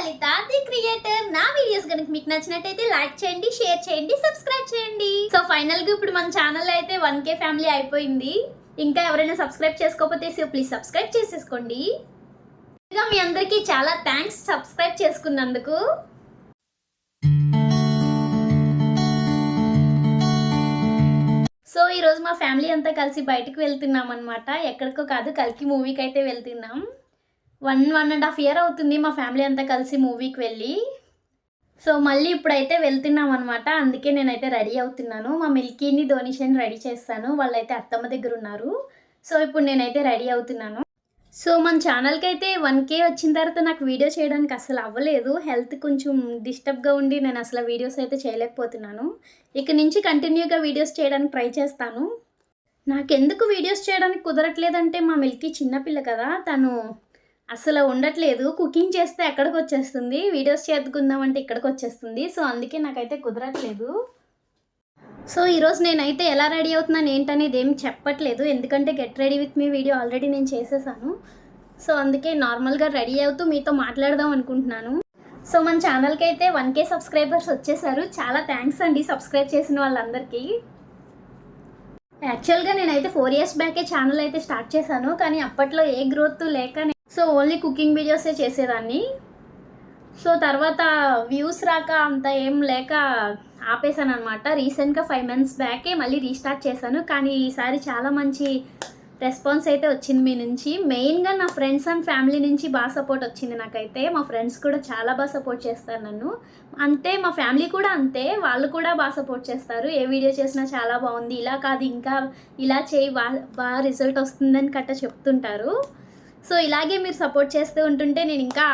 Lalitha the creator నా videos కనుక మీకు నచ్చినట్టయితే లైక్ చేయండి షేర్ చేయండి సబ్స్క్రైబ్ చేయండి. సో ఫైనల్గా ఇప్పుడు మన ఛానల్ అయితే వన్ కే ఫ్యామిలీ అయిపోయింది. ఇంకా ఎవరైనా సబ్స్క్రైబ్ చేసుకోకపోతే సో ప్లీజ్ సబ్స్క్రైబ్ చేసేసుకోండి. ఇంకా మీ అందరికీ చాలా థ్యాంక్స్ సబ్స్క్రైబ్ చేసుకున్నందుకు. సో ఈరోజు మా ఫ్యామిలీ అంతా కలిసి బయటకు వెళ్తున్నాం అనమాట ఎక్కడికో కాదు కలికి మూవీకి అయితే వెళ్తున్నాం. One one and half year అవుతుంది మా ఫ్యామిలీ అంతా కలిసి మూవీకి వెళ్ళి. సో మళ్ళీ ఇప్పుడైతే వెళ్తున్నాం అనమాట అందుకే నేనైతే రెడీ అవుతున్నాను. మా మిల్కీని ధోనిషని రెడీ చేస్తాను. వాళ్ళైతే అత్తమ్మ దగ్గర ఉన్నారు. సో ఇప్పుడు నేనైతే రెడీ అవుతున్నాను. సో మన ఛానల్కి అయితే వన్ కే వచ్చిన తర్వాత నాకు వీడియో చేయడానికి అసలు అవ్వలేదు. హెల్త్ కొంచెం డిస్టర్బ్గా ఉండి నేను అసలు వీడియోస్ అయితే చేయలేకపోతున్నాను. ఇక నుంచి కంటిన్యూగా వీడియోస్ చేయడానికి ట్రై చేస్తాను. నాకెందుకు వీడియోస్ చేయడానికి కుదరట్లేదంటే మా మిల్కీ చిన్నపిల్ల కదా. తను అసలు ఉండట్లేదు. కుకింగ్ చేస్తే ఎక్కడికి వచ్చేస్తుంది వీడియోస్ చేద్దుకుందామంటే ఇక్కడికి వచ్చేస్తుంది సో అందుకే నాకైతే కుదరట్లేదు. సో ఈరోజు నేనైతే ఎలా రెడీ అవుతున్నాను ఏంటనేది ఏం చెప్పట్లేదు. ఎందుకంటే get ready with me video already నేను చేసేసాను. సో అందుకే నార్మల్గా రెడీ అవుతూ మీతో మాట్లాడదాం అనుకుంటున్నాను. సో మన ఛానల్కి అయితే వన్ కే సబ్స్క్రైబర్స్ వచ్చేసారు. చాలా థ్యాంక్స్ అండి సబ్స్క్రైబ్ చేసిన వాళ్ళందరికీ. యాక్చువల్గా నేనైతే ఫోర్ ఇయర్స్ బ్యాకే ఛానల్ అయితే స్టార్ట్ చేశాను. కానీ అప్పట్లో ఏ గ్రోత్ లేక సో ఓన్లీ కుకింగ్ వీడియోసే చేసేదాన్ని. సో తర్వాత వ్యూస్ రాక అంత ఏం లేక ఆపేసాను అనమాట రీసెంట్గా ఫైవ్ మంత్స్ బ్యాకే మళ్ళీ రీస్టార్ట్ చేశాను. కానీ ఈసారి చాలా మంచి రెస్పాన్స్ అయితే వచ్చింది మీ నుంచి. మెయిన్గా నా ఫ్రెండ్స్ అండ్ ఫ్యామిలీ నుంచి బాగా సపోర్ట్ వచ్చింది నాకైతే. మా ఫ్రెండ్స్ కూడా చాలా బాగా సపోర్ట్ చేస్తారు నన్ను. అంతే మా ఫ్యామిలీ కూడా అంతే. వాళ్ళు కూడా బాగా సపోర్ట్ చేస్తారు. ఏ వీడియో చేసినా చాలా బాగుంది. ఇలా కాదు ఇంకా ఇలా చేయి బాగా బాగా రిజల్ట్ వస్తుందని కట్ట చెప్తుంటారు. సో ఇలాగే మీరు సపోర్ట్ చేస్తూ ఉంటుంటే నేను ఇంకా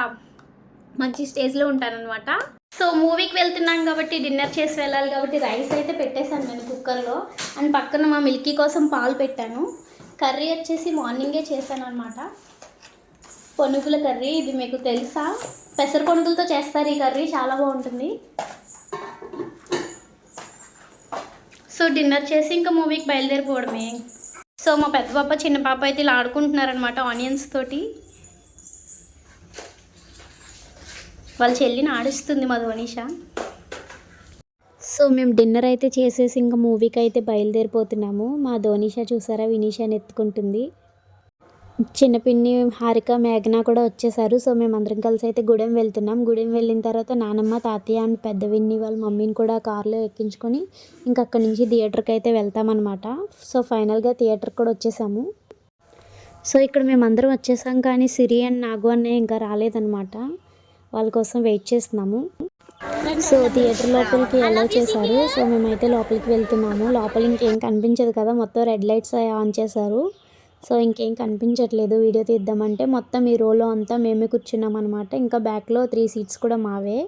మంచి స్టేజ్లో ఉంటానన్నమాట. సో మూవీకి వెళ్తున్నాం కాబట్టి డిన్నర్ చేసి వెళ్ళాలి కాబట్టి రైస్ అయితే పెట్టేశాను నేను కుక్కర్లో. అండ్ పక్కన మా మిల్కీ కోసం పాలు పెట్టాను. కర్రీ వచ్చేసి మార్నింగే చేశాను అనమాట పొనుగుల కర్రీ ఇది మీకు తెలుసా? పెసర పొనుగులతో చేస్తారు ఈ కర్రీ చాలా బాగుంటుంది. సో డిన్నర్ చేసి ఇంకా మూవీకి బయలుదేరిపోవడమే. సో మా పెద్ద పాప చిన్న పాప అయితే ఇలా ఆడుకుంటున్నారనమాట ఆనియన్స్ తోటి. వాళ్ళ చెల్లిని ఆడిస్తుంది మా ధోనిష సో మేము డిన్నర్ అయితే చేసేసి ఇంకా మూవీకి అయితే బయలుదేరిపోతున్నాము. మా ధోనిష చూసారా? వినీషాని ఎత్తుకుంటుంది. చిన్న పిన్ని హారిక మేఘన కూడా వచ్చేసారు. సో మేము అందరం కలిసి అయితే గుడెం వెళ్తున్నాం. గుడెం వెళ్ళిన తర్వాత నానమ్మ తాతయ్య అండ్ పెద్ద విన్ని వాళ్ళ మమ్మీని కూడా కార్లో ఎక్కించుకొని ఇంకా అక్కడి నుంచి థియేటర్కి అయితే వెళ్తామన్నమాట. సో ఫైనల్గా థియేటర్కి కూడా వచ్చేసాము. సో ఇక్కడ మేము అందరం వచ్చేసాం కానీ సిరి అండ్ నాగు అన్నయ్య ఇంకా రాలేదన్నమాట. వాళ్ళ కోసం వెయిట్ చేస్తున్నాము. సో థియేటర్ లోపలికి ఎలా చేశారు. సో మేమైతే లోపలికి వెళ్తున్నాము. లోపల ఇంకేం కనిపించదు కదా మొత్తం రెడ్ లైట్స్ ఆన్ చేశారు. సో ఇంకేం కనిపించట్లేదు. వీడియో తీద్దామంటే మొత్తం ఈ రోలో అంతా మేమే కూర్చున్నాం అనమాట ఇంకా బ్యాక్లో త్రీ సీట్స్ కూడా మావే.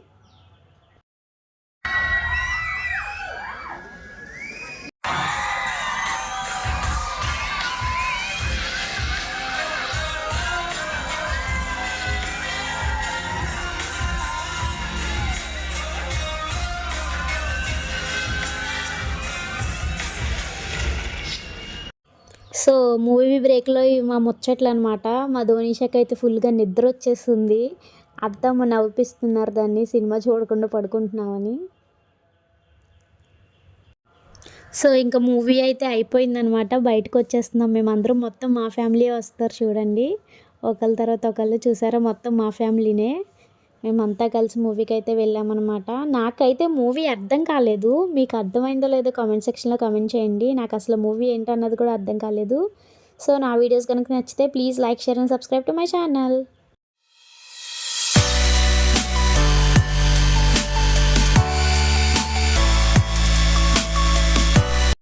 సో మూవీ బ్రేక్లో మా ముచ్చట్లు అనమాట మా ధోనిషాకి అయితే ఫుల్గా నిద్ర వచ్చేస్తుంది అత్తమ్మ నవ్విపిస్తున్నారు దాన్ని సినిమా చూడకుండా పడుకుంటున్నామని. సో ఇంకా మూవీ అయితే అయిపోయిందనమాట. బయటకు వచ్చేస్తున్నాం మేమందరం. మొత్తం మా ఫ్యామిలీ వస్తారు చూడండి. ఒకళ్ళ తర్వాత ఒకళ్ళు చూసారా? మొత్తం మా ఫ్యామిలీనే. మేమంతా కలిసి మూవీకి అయితే వెళ్ళామన్నమాట. నాకైతే మూవీ అర్థం కాలేదు. మీకు అర్థమైందో లేదో కామెంట్ సెక్షన్లో కామెంట్ చేయండి. నాకు అసలు మూవీ ఏంటన్నది కూడా అర్థం కాలేదు. సో నా వీడియోస్ కనుక నచ్చితే please like share and subscribe to my channel